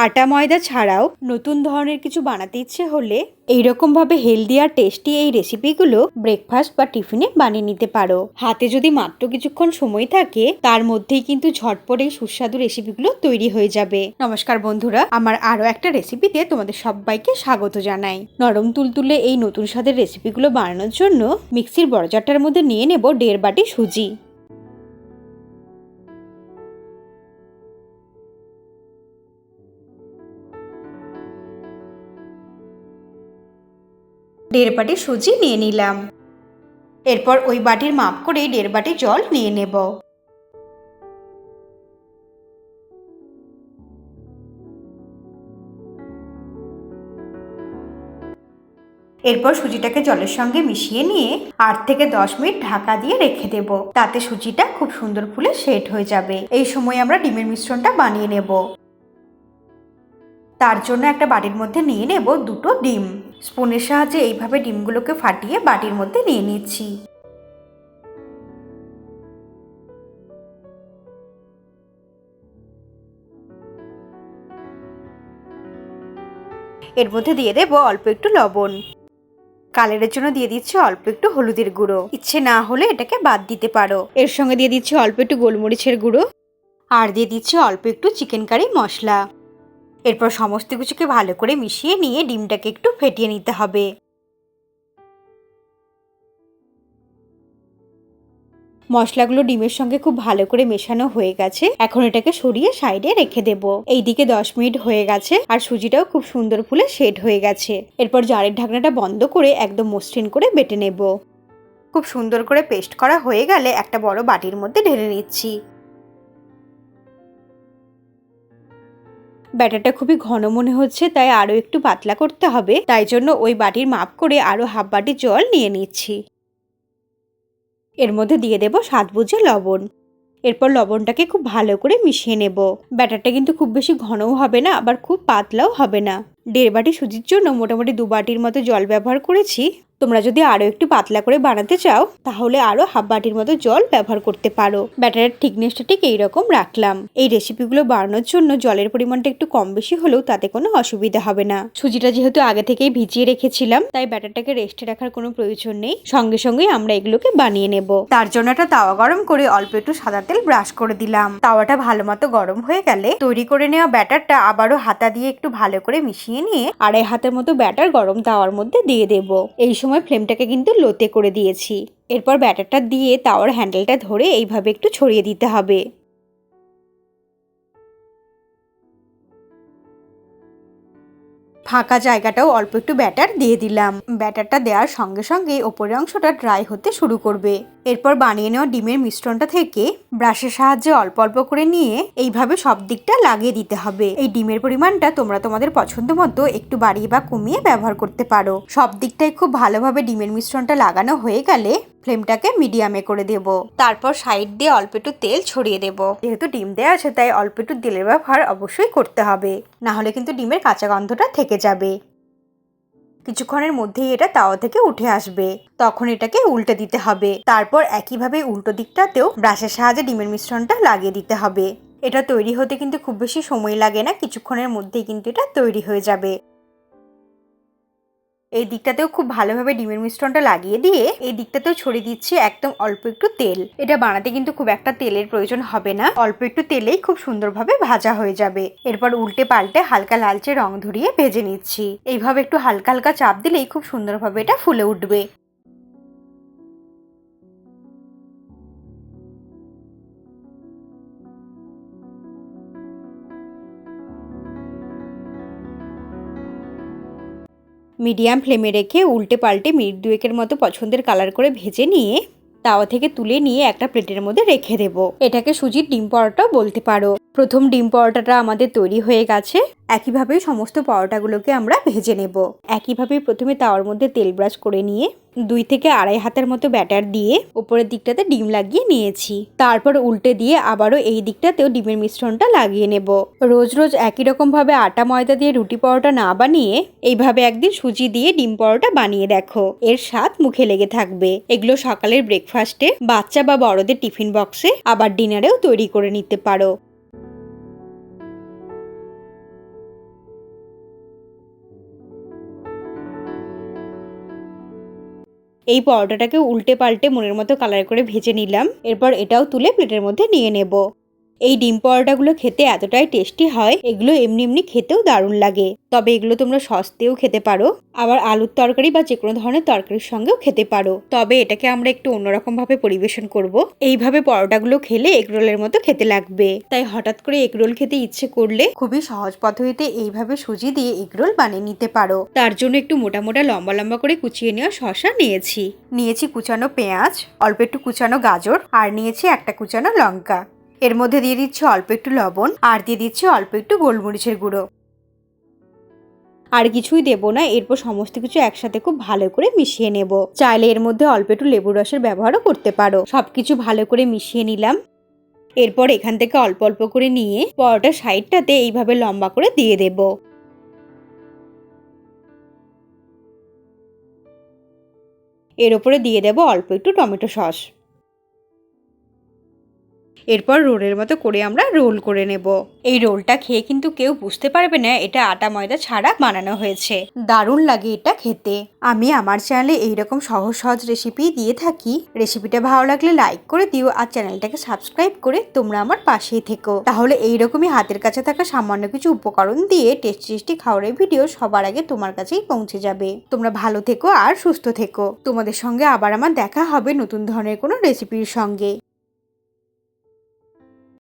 আটা ময়দা ছাড়াও নতুন ধরনের কিছু বানাতে ইচ্ছে হলে এইরকমভাবে হেলদি আর টেস্টি এই রেসিপিগুলো ব্রেকফাস্ট বা টিফিনে বানিয়ে নিতে পারো। হাতে যদি মাত্র কিছুক্ষণ সময় থাকে, তার মধ্যেই কিন্তু ঝটপট এই সুস্বাদু রেসিপিগুলো তৈরি হয়ে যাবে। নমস্কার বন্ধুরা, আমার আরও একটা রেসিপিতে তোমাদের সবাইকে স্বাগত জানাই। নরম তুলতুলে এই নতুন স্বাদের রেসিপিগুলো বানানোর জন্য মিক্সির বড়জারটার মধ্যে নিয়ে নেব দেড় বাটি সুজি। দেড় বাটি সুজি নিয়ে নিলাম। এরপর ওই বাটির মাপ করে দেড় বাটি জল নিয়ে নেব। এরপর সুজিটাকে জলের সঙ্গে মিশিয়ে নিয়ে আট থেকে দশ মিনিট ঢাকা দিয়ে রেখে দেব। তাতে সুজিটা খুব সুন্দর ফুলে সেট হয়ে যাবে। এই সময় আমরা ডিমের মিশ্রণটা বানিয়ে নেব। তার জন্য একটা বাটির মধ্যে নিয়ে নেব দুটো ডিম। স্পুনের সাহায্যে এইভাবে ডিমগুলোকে ফাটিয়ে বাটির মধ্যে নিয়ে নিচ্ছি। এর মধ্যে দিয়ে দেবো অল্প একটু লবণ। কালারের জন্য দিয়ে দিচ্ছি অল্প একটু হলুদের গুঁড়ো। ইচ্ছে না হলে এটাকে বাদ দিতে পারো। এর সঙ্গে দিয়ে দিচ্ছি অল্প একটু গোলমরিচের গুঁড়ো। আর দিয়ে দিচ্ছি অল্প একটু চিকেন কারি মশলা। এরপর সমস্ত কিছুকে ভালো করে মিশিয়ে নিয়ে ডিমটাকে একটু ফেটিয়ে নিতে হবে। মশলাগুলো ডিমের সঙ্গে খুব ভালো করে মেশানো হয়ে গেছে। এখন এটাকে সরিয়ে সাইডে রেখে দেব। এইদিকে দশ মিনিট হয়ে গেছে আর সুজিটাও খুব সুন্দর ফুলে শেড হয়ে গেছে। এরপর জারের ঢাকনাটা বন্ধ করে একদম মসৃণ করে বেটে নেব। খুব সুন্দর করে পেস্ট করা হয়ে গেলে একটা বড় বাটির মধ্যে ঢেলে নিচ্ছি। ব্যাটারটা খুবই ঘন মনে হচ্ছে, তাই আরও একটু পাতলা করতে হবে। তাই জন্য ওই বাটির মাপ করে আরও হাফ বাটি জল নিয়ে নিচ্ছি। এর মধ্যে দিয়ে দেব স্বাদ বুঝে লবণ। এরপর লবণটাকে খুব ভালো করে মিশিয়ে নেব। ব্যাটারটা কিন্তু খুব বেশি ঘনও হবে না, আবার খুব পাতলাও হবে না। দেড় বাটি সুজির জন্য মোটামুটি দু বাটির মতো জল ব্যবহার করেছি। তোমরা যদি আরও একটু পাতলা করে বানাতে চাও, তাহলে আরও হাফ বাটির মতো জল ব্যবহার করতে পারো। ব্যাটারের ঠিকনেসটা ঠিক এইরকম রাখলাম। এই রেসিপিগুলো বানানোর জন্য জলের পরিমাণটা একটু কম বেশি হলেও তাতে কোনো অসুবিধা হবে না। সুজিটা যেহেতু আগে থেকেই ভিজিয়ে রেখেছিলাম, তাই ব্যাটারটাকে রেস্টে রাখার কোনো প্রয়োজন নেই। সঙ্গে সঙ্গেই আমরা এগুলোকে বানিয়ে নেব। তার জন্য একটা তাওয়া গরম করে অল্প একটু সাদা তেল ব্রাশ করে দিলাম। তাওয়াটা ভালো মতো গরম হয়ে গেলে তৈরি করে নেওয়া ব্যাটারটা আবারও হাতা দিয়ে একটু ভালো করে মিশিয়ে নিয়ে আড়াই হাতের মতো ব্যাটার গরম তাওয়ার মধ্যে দিয়ে দেব। এই সময় ফ্লেমটাকে কিন্তু লোতে করে দিয়েছি। এরপর ব্যাটারটা দিয়ে তাওয়ার হ্যান্ডেলটা ধরে এইভাবে একটু ছড়িয়ে দিতে হবে। ফাঁকা জায়গাটাও অল্প একটু ব্যাটার দিয়ে দিলাম। ব্যাটারটা দেওয়ার সঙ্গে সঙ্গে ওপরের অংশটা ড্রাই হতে শুরু করবে। এরপর বানিয়ে নেওয়া ডিমের মিশ্রণটা থেকে ব্রাশের সাহায্যে অল্প অল্প করে নিয়ে এইভাবে সব দিকটা লাগিয়ে দিতে হবে। এই ডিমের পরিমাণটা তোমরা তোমাদের পছন্দ মতো একটু বাড়িয়ে বা কমিয়ে ব্যবহার করতে পারো। সব দিকটাই খুব ভালোভাবে ডিমের মিশ্রণটা লাগানো হয়ে গেলে ফ্লেমটাকে মিডিয়ামে করে দেব। তারপর সাইড দিয়ে অল্প একটু তেল ছড়িয়ে দেব। যেহেতু ডিম দেওয়া আছে, তাই অল্প একটু তেলের ব্যবহার অবশ্যই করতে হবে। না হলে কিন্তু ডিমের কাঁচা গন্ধটা থেকে যাবে। কিছুক্ষণের মধ্যেই এটা তাওয়া থেকে উঠে আসবে। তখন এটাকে উল্টে দিতে হবে। তারপর একইভাবে উল্টো দিকটাতেও ব্রাশের সাহায্যে ডিমের মিশ্রণটা লাগিয়ে দিতে হবে। এটা তৈরি হতে কিন্তু খুব বেশি সময় লাগে না, কিছুক্ষণের মধ্যেই কিন্তু এটা তৈরি হয়ে যাবে। এই দিকটাতেও খুব ভালোভাবে ডিমের মিশ্রণটা লাগিয়ে দিয়ে এই দিকটাতেও ছড়িয়ে দিচ্ছি একদম অল্প একটু তেল। এটা বানাতে কিন্তু খুব একটা তেলের প্রয়োজন হবে না। অল্প একটু তেলেই খুব সুন্দরভাবে ভাজা হয়ে যাবে। এরপর উল্টে পাল্টে হালকা লালচে রং ধরিয়ে ভেজে নিচ্ছি। এইভাবে একটু হালকা হালকা চাপ দিলেই খুব সুন্দরভাবে এটা ফুলে উঠবে। মিডিয়াম ফ্লেমে রেখে উল্টে পাল্টে মিনিট দুয়েকের মতো পছন্দের কালার করে ভেজে নিয়ে তাওয়া থেকে তুলে নিয়ে একটা প্লেটের মধ্যে রেখে দেব। এটাকে সুজির ডিম পরোটাও বলতে পারো। প্রথম ডিম পরোটাটা আমাদের তৈরি হয়ে গেছে। একইভাবে সমস্ত পরোটাগুলোকে আমরা ভেজে নেব। একইভাবে প্রথমে তাওয়ার মধ্যে তেল ব্রাশ করে নিয়ে দুই থেকে আড়াই হাতের মতো ব্যাটার দিয়ে উপরের দিকটাতে ডিম লাগিয়ে নিয়েছি। তারপর উল্টে দিয়ে আবারও এই দিকটাতেও ডিমের মিশ্রণটা লাগিয়ে নেব। রোজ রোজ একই রকম ভাবে আটা ময়দা দিয়ে রুটি পরোটা না বানিয়ে এইভাবে একদিন সুজি দিয়ে ডিম পরোটা বানিয়ে দেখো। এর স্বাদ মুখে লেগে থাকবে। এগুলো সকালের ব্রেকফাস্টে বাচ্চা বা বড়দের টিফিন বক্সে আবার ডিনারেও তৈরি করে নিতে পারো। এই পরোটাটাকে উল্টে পাল্টে মনের মতো কালার করে ভেজে নিলাম। এরপর এটাও তুলে প্লেটের মধ্যে নিয়ে নেব। এই ডিম পরোটাগুলো খেতে এতটাই টেস্টি হয়, এগুলো এমনি এমনি খেতেও দারুণ লাগে। তবে এগুলো তোমরা সস্তেও খেতে পারো, আবার আলুর তরকারি বা যে কোনো ধরনের তরকারির সঙ্গেও খেতে পারো। তবে এটাকে আমরা একটু অন্যরকম ভাবে পরিবেশন করব। এইভাবে পরোটাগুলো খেলে এগরোলের মতো খেতে লাগবে। তাই হঠাৎ করে এগরোল খেতে ইচ্ছে করলে খুবই সহজ পদ্ধতিতে এইভাবে সুজি দিয়ে এগরোল বানিয়ে নিতে পারো। তার জন্য একটু মোটা মোটা লম্বা লম্বা করে কুচিয়ে নেওয়া শশা নিয়েছি। নিয়েছি কুচানো পেঁয়াজ, অল্প একটু কুচানো গাজর, আর নিয়েছি একটা কুচানো লঙ্কা। এর মধ্যে দিয়ে দিচ্ছি অল্প একটু লবণ আর দিয়ে দিচ্ছি অল্প একটু গোলমরিচের গুঁড়ো। আর কিছুই দেবো না, এরপর সমস্ত কিছু একসাথে খুব ভালো করে মিশিয়ে নেব। চাইলে এর মধ্যে অল্প একটু লেবুর রসের ব্যবহারও করতে পারো। সবকিছু ভালো করে মিশিয়ে নিলাম। এরপর এখান থেকে অল্প অল্প করে নিয়ে পরোটার সাইডটাতে এইভাবে লম্বা করে দিয়ে দেব। এর ওপরে দিয়ে দেব অল্প একটু টমেটো সস। এরপর রোলের মতো করে আমরা রোল করে নেব। এই রোলটা খেয়ে কিন্তু কেউ বুঝতে পারবে না এটা আটা ময়দা ছাড়া বানানো হয়েছে। দারুণ লাগে এটা খেতে। আমি আমার চ্যানেলে এইরকম সহজ সহজ রেসিপি দিয়ে থাকি। রেসিপিটা ভালো লাগলে লাইক করে দিও আর চ্যানেলটাকে সাবস্ক্রাইব করে তোমরা আমার পাশেই থেকো। তাহলে এইরকমই হাতের কাছে থাকা সামান্য কিছু উপকরণ দিয়ে টেস্টি টেস্টি খাওয়ারের ভিডিও সবার আগে তোমার কাছেই পৌঁছে যাবে। তোমরা ভালো থেকো আর সুস্থ থেকো। তোমাদের সঙ্গে আবার আমার দেখা হবে নতুন ধরনের কোনো রেসিপির সঙ্গে।